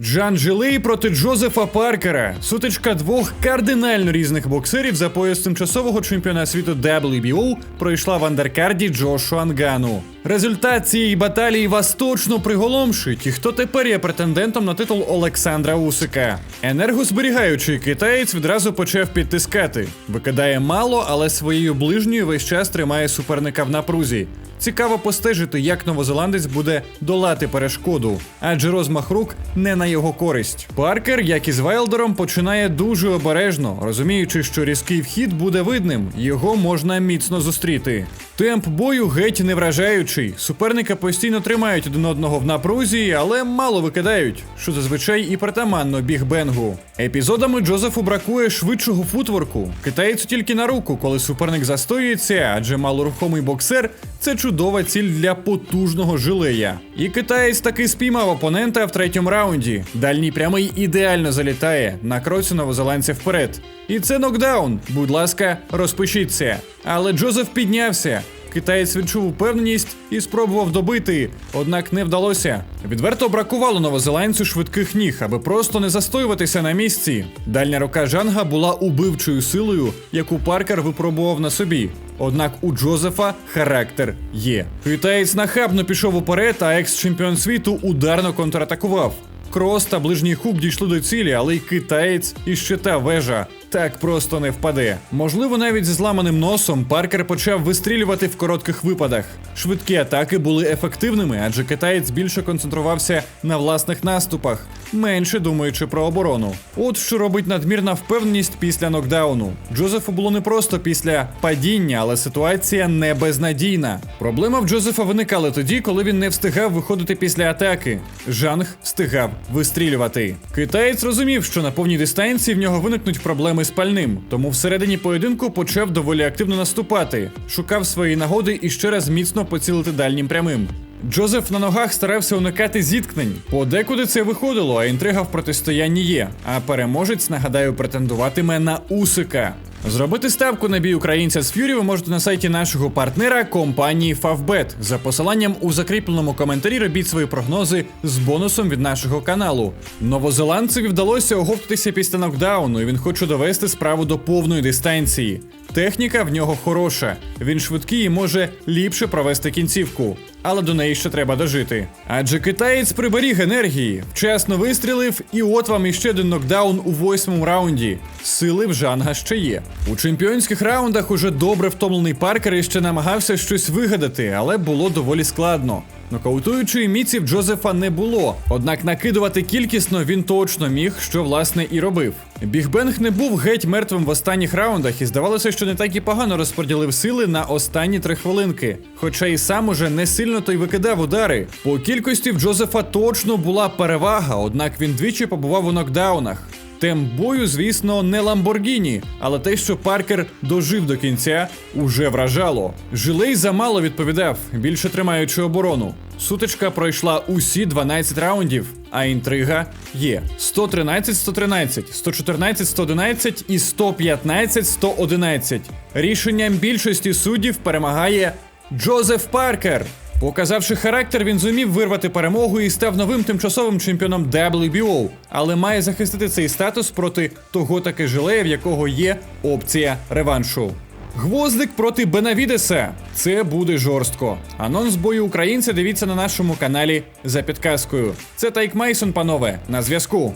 Джан Жилей проти Джозефа Паркера. Сутичка двох кардинально різних боксерів за пояс тимчасового чемпіона світу WBO пройшла в андеркарді Джошу Ангану. Результат цієї баталії вас точно приголомшить. І хто тепер є претендентом на титул Олександра Усика? Енергозберігаючий китаєць відразу почав підтискати. Викидає мало, але своєю ближньою весь час тримає суперника в напрузі. Цікаво постежити, як новозеландець буде долати перешкоду, адже розмах рук не на його користь. Паркер, як і з Вайлдером, починає дуже обережно, розуміючи, що різкий вхід буде видним, його можна міцно зустріти. Темп бою геть не вражаючий. Суперника постійно тримають один одного в напрузі, але мало викидають, що зазвичай і притаманно бігбенгу. Епізодами Джозефу бракує швидшого футворку. Китаєцю тільки на руку, коли суперник застоюється, адже малорухомий боксер це чудова ціль для потужного жилея. І китаєць таки спіймав опонента в третьому раунді. Дальній прямий ідеально залітає на кроці новозеландця вперед. І це нокдаун. Будь ласка, розпишіться. Але Джозеф піднявся. Китаєць відчув упевненість і спробував добити, однак не вдалося. Відверто бракувало новозеландцю швидких ніг, аби просто не застоюватися на місці. Дальня рука Жанга була убивчою силою, яку Паркер випробував на собі. Однак у Джозефа характер є. Китаєць нахабно пішов уперед, а екс-чемпіон світу ударно контратакував. Крос та ближній хук дійшли до цілі, але й китаєць і щита вежа так просто не впаде. Можливо, навіть зі зламаним носом Паркер почав вистрілювати в коротких випадах. Швидкі атаки були ефективними, адже китаєць більше концентрувався на власних наступах, менше думаючи про оборону. От що робить надмірна впевненість після нокдауну. Джозефу було не просто після падіння, але ситуація не безнадійна. Проблема в Джозефа виникала тоді, коли він не встигав виходити після атаки. Жанг встигав вистрілювати. Китаєць розумів, що на повній дистанції в нього виникнуть проблеми з пальним, тому всередині поєдинку почав доволі активно наступати, шукав свої нагоди і ще раз міцно поцілити дальнім прямим. Джозеф на ногах старався уникати зіткнень. Подекуди це виходило, а інтрига в протистоянні є. А переможець, нагадаю, претендуватиме на Усика. Зробити ставку на бій українця з Ф'юрі ви можете на сайті нашого партнера компанії Favbet. За посиланням у закріпленому коментарі робіть свої прогнози з бонусом від нашого каналу. Новозеландцеві вдалося оговтатися після нокдауну, і він хоче довести справу до повної дистанції. Техніка в нього хороша. Він швидкий і може ліпше провести кінцівку. Але до неї ще треба дожити. Адже китаєць приберіг енергії, вчасно вистрілив, і от вам іще один нокдаун у восьмому раунді. Сили в жанга ще є. У чемпіонських раундах уже добре втомлений паркер іще намагався щось вигадати, але було доволі складно. Нокаутуючої міці в Джозефа не було, однак накидувати кількісно він точно міг, що власне і робив. Бігбенг не був геть мертвим в останніх раундах, і здавалося, що не так і погано розподілив сили на останні три хвилинки. Хоча і сам уже не сильно той викидав удари. По кількості в Джозефа точно була перевага, однак він двічі побував у нокдаунах. Темп бою, звісно, не Ламборгіні, але те, що Паркер дожив до кінця, уже вражало. Жилей замало відповідав, більше тримаючи оборону. Сутичка пройшла усі 12 раундів, а інтрига є 113-113, 114-111 і 115-111. Рішенням більшості суддів перемагає Джозеф Паркер. Показавши характер, він зумів вирвати перемогу і став новим тимчасовим чемпіоном WBO, але має захистити цей статус проти того таки жилея, в якого є опція реваншу. Гвоздик проти Бенавідеса. Це буде жорстко. Анонс бою українця дивіться на нашому каналі за підказкою. Це Тайк Мейсон, панове, на зв'язку.